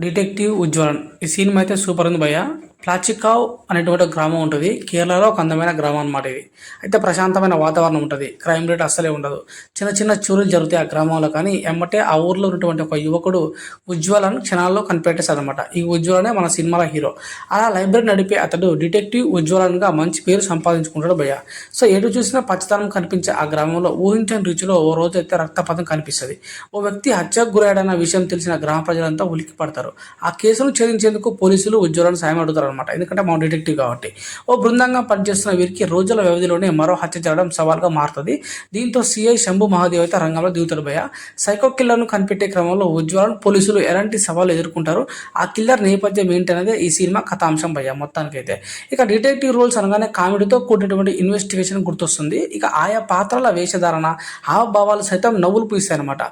Detective ఉజ్వలన్. ఈ cinema అయితే super ఉంది భయ్య. ప్లాచికావ్ అనేటువంటి గ్రామం ఉంటుంది. కేరళలో ఒక అందమైన గ్రామం అన్నమాట ఇది. అయితే ప్రశాంతమైన వాతావరణం ఉంటుంది. క్రైమ్ రేట్ అస్సలే ఉండదు. చిన్న చిన్న చూరులు జరుగుతాయి ఆ గ్రామంలో కానీ ఎమ్మటే ఆ ఊర్లో ఉన్నటువంటి ఒక యువకుడు ఉజ్వలను క్షణాల్లో కనిపెట్టేశాడు అనమాట ఈ ఉజ్వలనే మన సినిమాల హీరో. అలా లైబ్రరీ నడిపే అతడు డిటెక్టివ్ ఉజ్వలన్గా మంచి పేరు సంపాదించుకుంటాడు భయ్య. సో ఎటు చూసినా పచ్చదనం కనిపించే ఆ గ్రామంలో ఊహించని రుచిలో ఓ రోజు అయితే రక్తపాతం కనిపిస్తుంది. ఓ వ్యక్తి హత్యకు గురయ్యాడన్న విషయం తెలిసిన గ్రామ ప్రజలంతా ఉలిక్కి పడతారు ఆ కేసును ఛేదించేందుకు పోలీసులు ఉజ్వలను సాయం అడుగుతారు అనమాట ఎందుకంటే మా డిటెక్టివ్ కాబట్టి. ఓ బృందంగా పనిచేస్తున్న వీరికి రోజుల వ్యవధిలోనే మరో హత్య జరగడం సవాల్గా మారుతుంది. దీంతో సిఐ శంభు మహాదేవ్ అయితే రంగంలో దిగుతాడు భయ. సైకో కిల్లర్ను కనిపెట్టే క్రమంలో ఉజ్వలను పోలీసులు ఎలాంటి సవాలు ఎదుర్కొంటారు? ఆ కిల్లర్ నేపథ్యం ఏంటనేది ఈ సినిమా కథాంశం భయ మొత్తానికైతే. ఇక డిటెక్టివ్ రోల్స్ అనగానే కామెడీతో కూడినటువంటి ఇన్వెస్టిగేషన్ గుర్తొస్తుంది. ఇక ఆయా పాత్రల వేషధారణ హావభావాలు సైతం నవ్వులు పూస్తాయి అనమాట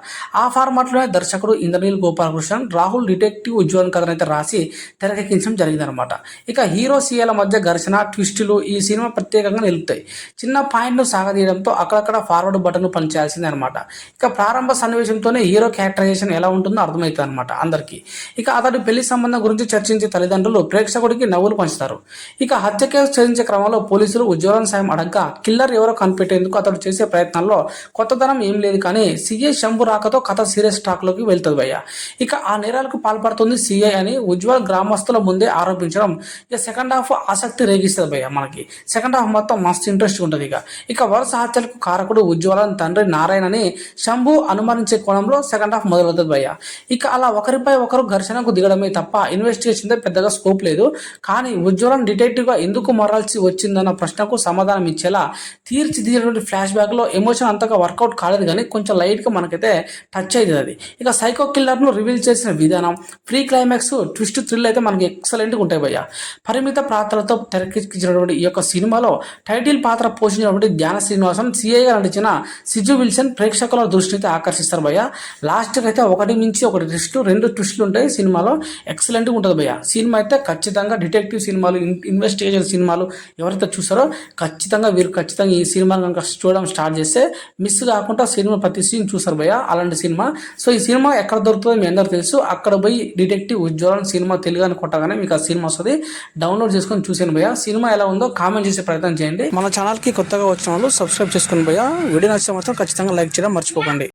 ఆ ఫార్మాట్లోనే దర్శకుడు ఇంద్రనీల్ గోపాలకృష్ణన్ రాహుల్ డిటెక్టివ్ ఉజ్వలన్ కథనైతే రాసి తెరకెక్కించడం జరిగిందనమాట ఇక హీరో సీఏల మధ్య ఘర్షణ ట్విస్టులు ఈ సినిమా ప్రత్యేకంగా నిలుపుతాయి. చిన్న పాయింట్ను సాగదీయడంతో అక్కడక్కడ ఫార్వర్డ్ బటన్ పనిచేయాల్సిందే అనమాట ఇక ప్రారంభ సన్నివేశంతోనే హీరో క్యారెక్టరైజేషన్ ఎలా ఉంటుందో అర్థమవుతుంది అనమాట అందరికీ. ఇక అతడి పెళ్ళి సంబంధం గురించి చర్చించే తల్లిదండ్రులు ప్రేక్షకుడికి నవ్వులు పంచుతారు. ఇక హత్య కేసు ఛేదించే క్రమంలో పోలీసులు ఉజ్వలన్ సాయం అడగ్గా కిల్లర్ ఎవరో కనిపెట్టేందుకు అతడు చేసే ప్రయత్నాల్లో కొత్తదనం ఏం లేదు కానీ సీఏ శంభు రాకతో కథ సీరియస్ టాక్లోకి వెళ్తుంది భయ్య. ఇక ఆ నేరాలకు పాల్పడుతుంది సీఐ అని ఉజ్వల్ గ్రామస్తుల ముందే ఆరోపించడం ఇక సెకండ్ హాఫ్ ఆసక్తి రేగిస్తుంది భయ్య మనకి. సెకండ్ హాఫ్ మొత్తం మస్తు ఇంట్రెస్ట్ ఉంటుంది ఇక. ఇక వరుస హత్యలకు కారకుడు ఉజ్వలన్ తండ్రి నారాయణ అని శంభు అనుమానించే కోణంలో సెకండ్ హాఫ్ మొదలవుతుంది భయ్య. ఇక అలా ఒకరిపై ఒకరు ఘర్షణకు దిగడమే తప్ప ఇన్వెస్టిగేషన్ పెద్దగా స్కోప్ లేదు. కానీ ఉజ్వలన్ డిటెక్టివ్గా ఎందుకు మారాల్సి వచ్చిందన్న ప్రశ్నకు సమాధానం ఇచ్చేలా తీర్చిదిద్దినటువంటి ఫ్లాష్ బ్యాక్లో ఎమోషన్ అంతగా వర్కౌట్ కాలేదు కానీ కొంచెం లైట్గా మనకైతే టచ్ అవుతుంది అది ఇక సైకో కిల్లర్ను రివీల్ చేసిన విధానం ఫ్రీ క్లైమాక్స్ ట్విస్ట్ థ్రిల్ అయితే మనకి ఎక్సలెంట్గా ఉంటాయి భయ్య. పరిమిత పాత్రలతో తెరకెక్కించినటువంటి ఈ యొక్క సినిమాలో టైటిల్ పాత్ర పోషించినటువంటి జ్ఞాన శ్రీనివాసన్ సిఐగా నటించిన సిజు విల్సన్ ప్రేక్షకుల దృష్టిని అయితే ఆకర్షిస్తారు భయ్య. లాస్ట్కి అయితే ఒకటి మించి ఒకటి ట్విస్ట్ రెండు ట్విస్టులు ఉంటాయి సినిమాలో. ఎక్సలెంట్గా ఉంటుంది భయ్య. సినిమా అయితే ఖచ్చితంగా డిటెక్టివ్ సినిమాలు ఇన్వెస్టిగేషన్ సినిమాలు ఎవరైతే చూసారో ఖచ్చితంగా వీరు ఖచ్చితంగా ఈ సినిమాను కనుక చూడడం స్టార్ట్ చేస్తే మిస్ కాకుండా సినిమా ప్రతి సీన్ చూసారు భయ్య అలాంటి సినిమా. సో ఈ సినిమా ఎక్కడ దొరుకుతుందో మీ అందరూ తెలుసు. అక్కడ పోయి డిటెక్టివ్ ఉజ్వలన్ సినిమా తెలుగు అని కొట్టగానే మీకు ఆ సినిమా వస్తుంది. డౌన్లోడ్ చేసుకొని చూసాను భయ్య. సినిమా ఎలా ఉందో కామెంట్ చేసే ప్రయత్నం చేయండి. మన ఛానల్కి కొత్తగా వచ్చిన వాళ్ళు సబ్స్క్రైబ్ చేసుకుని భయ్య. వీడియో నచ్చితే మాత్రం ఖచ్చితంగా లైక్ చేయడం మర్చిపోకండి.